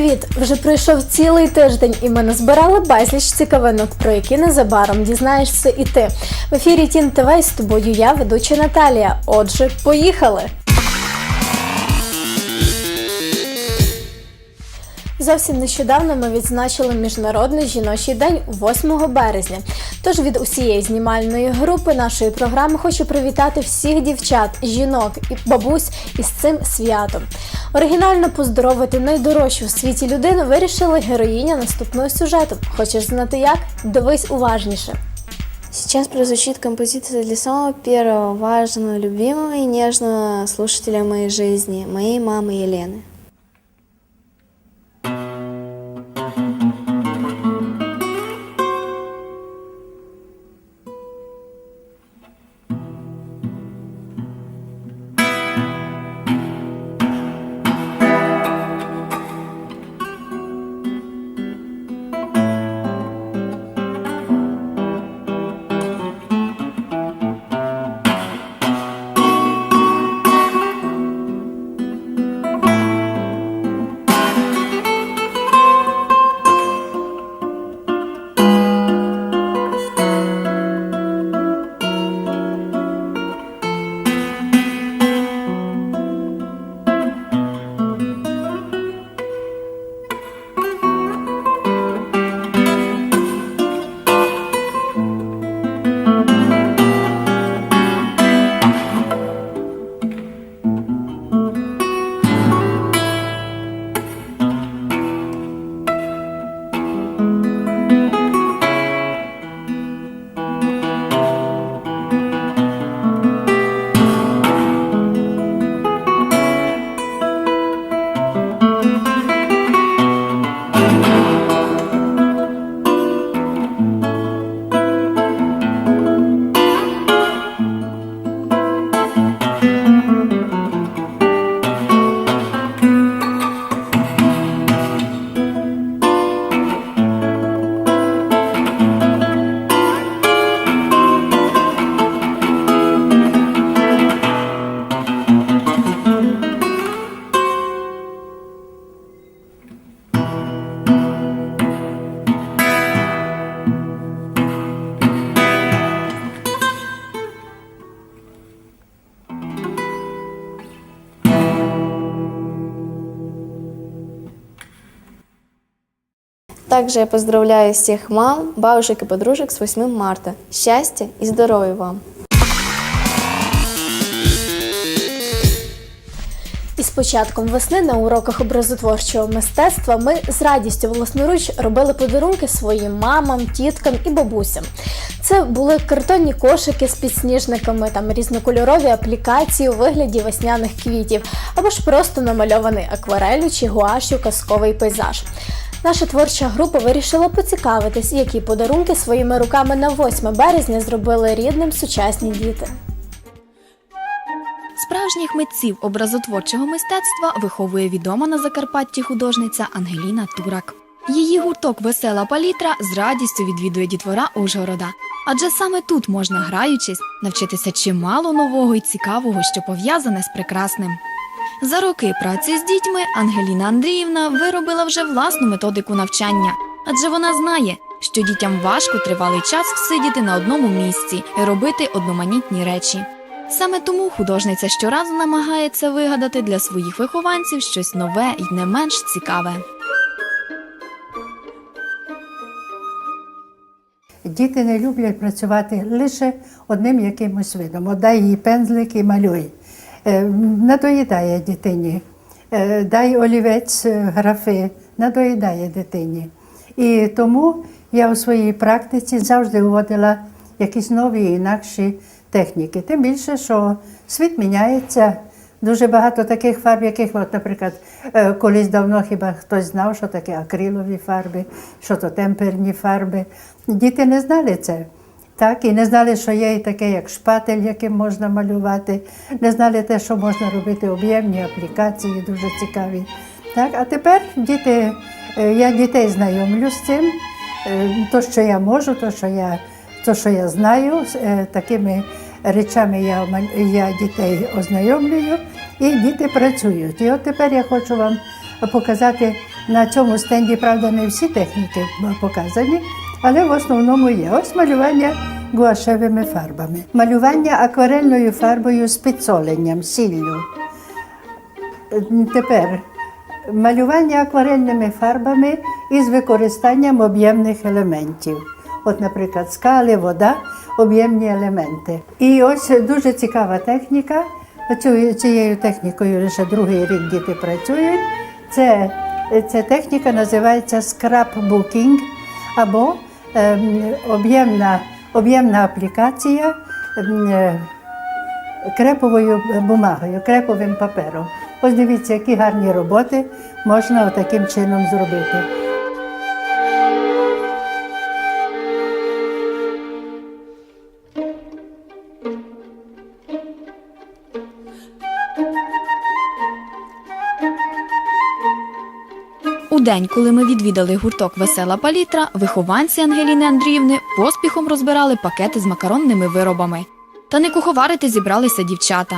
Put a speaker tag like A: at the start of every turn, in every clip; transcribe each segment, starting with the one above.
A: Привіт! Вже пройшов цілий тиждень, і ми назбирали безліч цікавинок, про які незабаром дізнаєшся і ти. В ефірі Тін ТВ з тобою я, ведуча Наталія. Отже, поїхали! Зовсім нещодавно ми відзначили Міжнародний жіночий день 8 березня. Тож від усієї знімальної групи нашої програми хочу привітати всіх дівчат, жінок і бабусь із цим святом. Оригінально поздоровити найдорожчу в світі людину вирішила героїня наступного сюжету. Хочеш знати як? Дивись уважніше.
B: Сейчас прозвучит композиция для самого первого, важного, любимого и нежного слушателя моей жизни, моей мамы Елены. Также я поздравляю всех мам, бабушек и подружек с 8 марта. Счастья и здоровья вам!
A: І з початком весни на уроках образотворчого мистецтва ми з радістю власноруч робили подарунки своїм мамам, тіткам і бабусям. Це були картонні кошики з підсніжниками, там різнокольорові аплікації у вигляді весняних квітів, або ж просто намальований акварелью чи гуашю казковий пейзаж. Наша творча група вирішила поцікавитись, які подарунки своїми руками на 8 березня зробили рідним сучасні діти.
C: Справжніх митців образотворчого мистецтва виховує відома на Закарпатті художниця Ангеліна Турак. Її гурток Весела палітра з радістю відвідує дітвора Ужгорода. Адже саме тут можна, граючись, навчитися чимало нового і цікавого, що пов'язане з прекрасним. За роки праці з дітьми Ангеліна Андріївна виробила вже власну методику навчання, адже вона знає, що дітям важко тривалий час сидіти на одному місці і робити одноманітні речі. Саме тому художниця щоразу намагається вигадати для своїх вихованців щось нове і не менш цікаве.
D: Діти не люблять працювати лише одним якимось видом. От дай їй пензлик і малюй. Е, Надоїдає дитині. Е, Дай олівець е, графи, надоїдає дитині. І тому я у своїй практиці завжди вводила якісь нові інакші техніки. Тим більше, що світ міняється. Дуже багато таких фарб, яких, от, наприклад, колись давно хіба хтось знав, що таке акрилові фарби, що то темперні фарби. Діти не знали це. Так, і не знали, що є і таке, як шпатель, яким можна малювати, не знали те, що можна робити об'ємні аплікації, дуже цікаві. Так, а тепер діти, е, я дітей знайомлю з цим, е, то, що я можу, то, що я, то, що я знаю, е, такими речами я, я дітей ознайомлюю, і діти працюють. І от тепер я хочу вам показати На цьому стенді, правда, не всі техніки показані, але в основному є. Ось малювання гуашевими фарбами. Малювання акварельною фарбою з підсоленням, сіллю. Тепер малювання акварельними фарбами із використанням об'ємних елементів. От, наприклад, скали, вода, об'ємні елементи. І ось дуже цікава техніка. Цією технікою лише другий рік діти працюють. Це, ця техніка називається скрапбукінг або ем, об'ємна, об'ємна аплікація ем, е, креповою бумагою, креповим папером. Ось дивіться, які гарні роботи можна таким чином зробити.
C: День, коли ми відвідали гурток Весела палітра, вихованці Ангеліни Андріївни поспіхом розбирали пакети з макаронними виробами. Та не куховарити зібралися дівчата.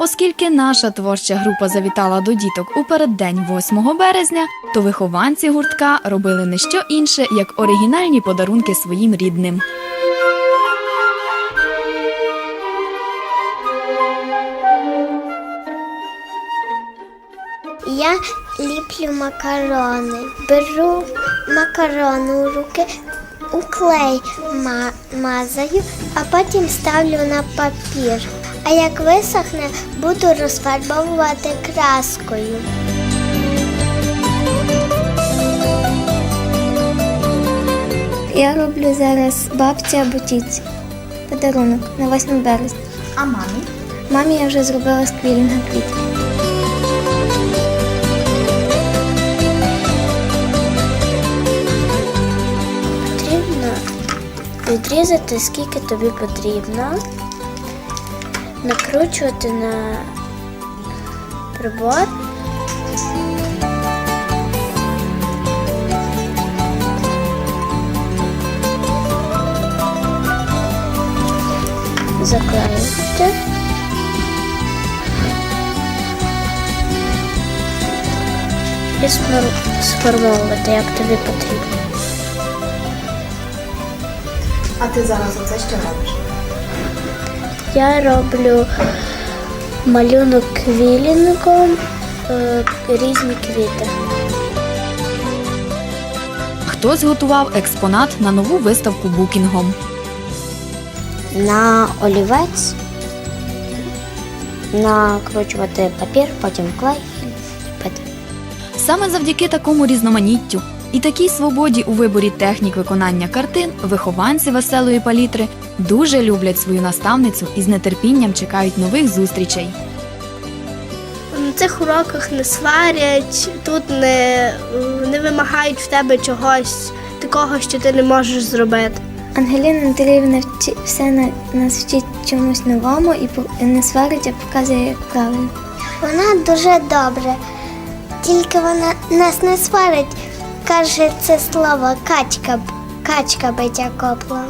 C: Оскільки наша творча група завітала до діток у переддень 8 березня, то вихованці гуртка робили не що інше, як оригінальні подарунки своїм рідним.
E: Я ліплю макарони. Беру макарони у руки, у клей ма- мазаю, а потім ставлю на папір. А як висохне, буду розфарбовувати краскою.
B: Я роблю зараз бабці або тітці. Подарунок на 8 березня.
C: А мамі?
B: Мамі я вже зробила сквілінга квітів.
E: Відрізати скільки тобі потрібно, накручувати на прибор. Заклеїти. І сформовувати, як тобі потрібно.
C: А ти зараз оце що робиш?
E: Я роблю малюнок квілінгом, е, різні квіти.
C: Хтось готував експонат на нову виставку букінгом.
E: На олівець накручувати папір, потім клей і ліпити.
C: Саме завдяки такому різноманіттю і такій свободі у виборі технік виконання картин вихованці веселої палітри дуже люблять свою наставницю і з нетерпінням чекають нових зустрічей.
F: На цих уроках не сварять, тут не, не вимагають в тебе чогось такого, що ти не можеш зробити.
B: Ангеліна Андріївна вчи- все на- нас вчить чомусь новому і по- і не сварить, а показує, як правильно.
E: Вона дуже добре, тільки вона нас не сварить. Каже це слово качка, качка биття копла.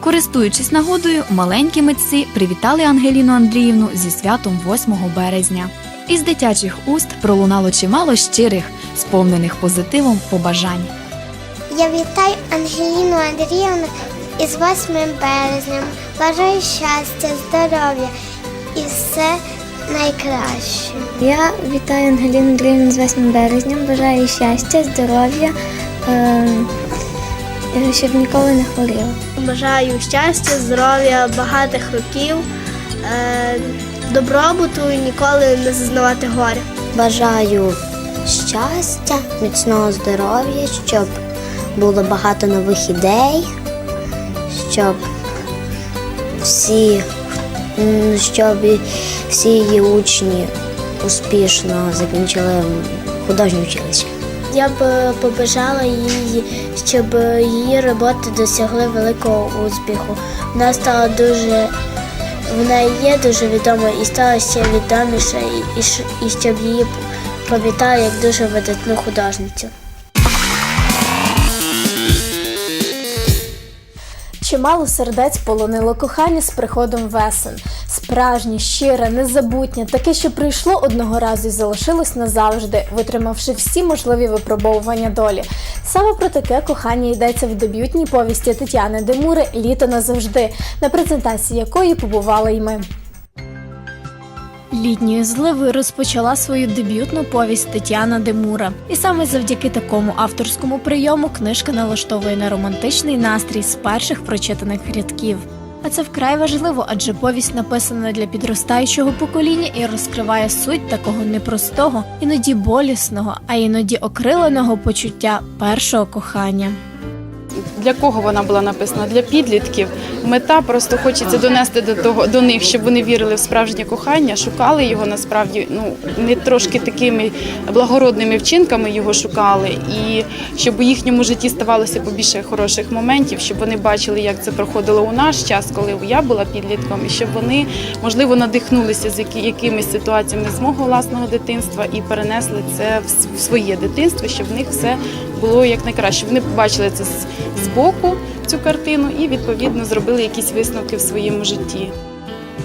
C: Користуючись нагодою, маленькі митці привітали Ангеліну Андріївну зі святом 8 березня. Із дитячих уст пролунало чимало щирих, сповнених позитивом побажань.
E: Я вітаю Ангеліну Андріївну із 8 березням. Бажаю щастя, здоров'я і все найкраще.
B: Я вітаю Ангеліну Андріївну з 8 березня, бажаю їй щастя, здоров'я, е, е, щоб ніколи не хворіла.
F: Бажаю щастя, здоров'я, багатих років, е, добробуту і ніколи не зазнавати горя.
E: Бажаю щастя, міцного здоров'я, щоб було багато нових ідей, щоб всі, щоб всі її учні успішно закінчили художнє училище. Я б побажала їй, щоб її роботи досягли великого успіху. Вона стала дуже вона є дуже відомою і стала ще відоміша, і щоб її пам'ятали як дуже видатну художницю.
A: Чимало сердець полонило кохання з приходом весен. Справжнє, щире, незабутнє, таке, що прийшло одного разу і залишилось назавжди, витримавши всі можливі випробовування долі. Саме про таке кохання йдеться в дебютній повісті Тетяни Демури Літо назавжди, на презентації якої побували й ми. Літньою зливою розпочала свою дебютну повість Тетяна Демура. І саме завдяки такому авторському прийому книжка налаштовує на романтичний настрій з перших прочитаних рядків. А це вкрай важливо, адже повість написана для підростаючого покоління і розкриває суть такого непростого, іноді болісного, а іноді окриленого почуття першого кохання.
G: Для кого вона була написана? Для підлітків. Мета просто хочеться донести до того до них, щоб вони вірили в справжнє кохання, шукали його насправді. Ну не трошки такими благородними вчинками його шукали, і щоб у їхньому житті ставалося побільше хороших моментів, щоб вони бачили, як це проходило у наш час, коли я була підлітком, і щоб вони можливо надихнулися з якимись ситуаціями з мого власного дитинства і перенесли це в своє дитинство, щоб в них все було як найкраще. Вони побачили це збоку, цю картину, і відповідно зробили якісь висновки в своєму житті.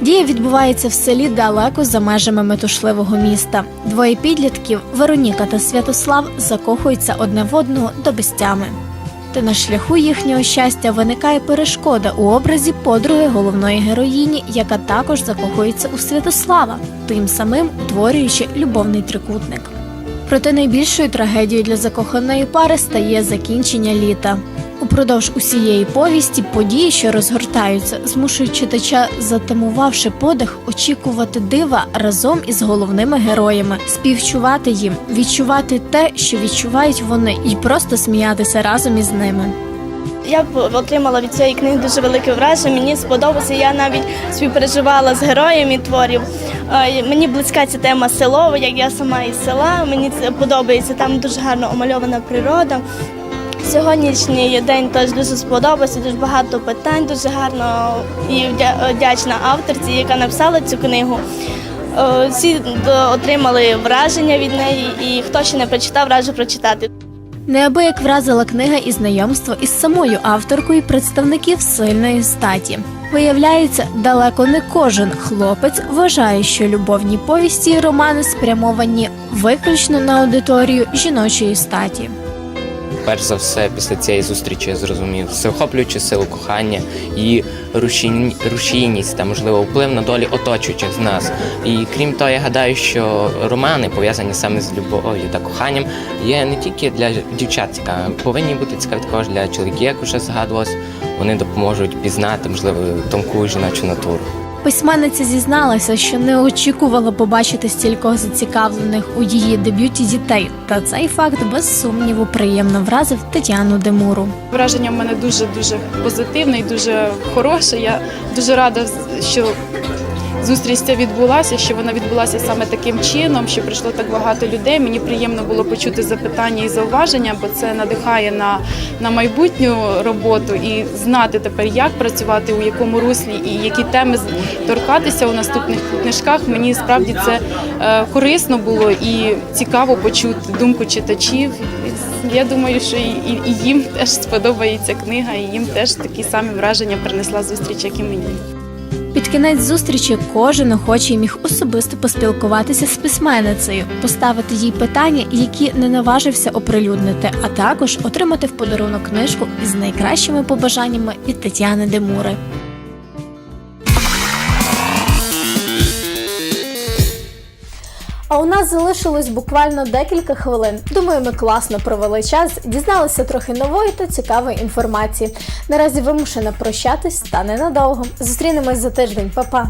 A: Дія відбувається в селі далеко за межами метушливого міста. Двоє підлітків Вероніка та Святослав закохуються одне в одного до безтями. Та на шляху їхнього щастя виникає перешкода у образі подруги головної героїні, яка також закохується у Святослава, тим самим утворюючи любовний трикутник. Проте найбільшою трагедією для закоханої пари стає закінчення літа. Упродовж усієї повісті події, що розгортаються, змушують читача, затамувавши подих, очікувати дива разом із головними героями, співчувати їм, відчувати те, що відчувають вони, і просто сміятися разом із ними.
F: Я отримала від цієї книги дуже велике враження. Мені сподобалося. Я навіть співпереживала з героями творів. Мені близька ця тема село, як я сама із села. Мені це подобається. Там дуже гарно омальована природа. Сьогоднішній день теж дуже сподобався, дуже багато питань, дуже гарно і вдячна авторці, яка написала цю книгу. Е, Всі е, отримали враження від неї, і хто ще не прочитав, раджу прочитати.
A: Неабияк вразила книга і знайомство із самою авторкою представників сильної статі. Виявляється, далеко не кожен хлопець вважає, що любовні повісті і романи спрямовані виключно на аудиторію жіночої статі.
H: Перш за все, після цієї зустрічі я зрозумів всеохоплюючу силу кохання, рушійні- рушійність та можливо вплив на долі оточуючих з нас. І крім того, я гадаю, що романи пов'язані саме з любов'ю та коханням є не тільки для дівчат цікавими, повинні бути цікаві також для чоловіків, як уже згадувалось. Вони допоможуть пізнати можливо тонку жіночу натуру.
A: Письменниця зізналася, що не очікувала побачити стількох зацікавлених у її дебюті дітей, та цей факт без сумніву приємно вразив Тетяну Демуру.
G: Враження в мене дуже дуже позитивне і дуже хороше. Я дуже рада, що зустріч ця відбулася, що вона відбулася саме таким чином, що прийшло так багато людей. Мені приємно було почути запитання і зауваження, бо це надихає на, на майбутню роботу і знати тепер, як працювати, у якому руслі і які теми торкатися у наступних книжках. Мені справді це е, корисно було і цікаво почути думку читачів. Я думаю, що і, і, і їм теж сподобається книга, і їм теж такі самі враження принесла зустріч, як і мені.
A: Під кінець зустрічі кожен охочий міг особисто поспілкуватися з письменницею, поставити їй питання, які не наважився оприлюднити, а також отримати в подарунок книжку із найкращими побажаннями від Тетяни Демури. А у нас залишилось буквально декілька хвилин. Думаю, ми класно провели час, дізналися трохи нової та цікавої інформації. Наразі вимушена прощатись та ненадовго. Зустрінемось за тиждень, Па-па!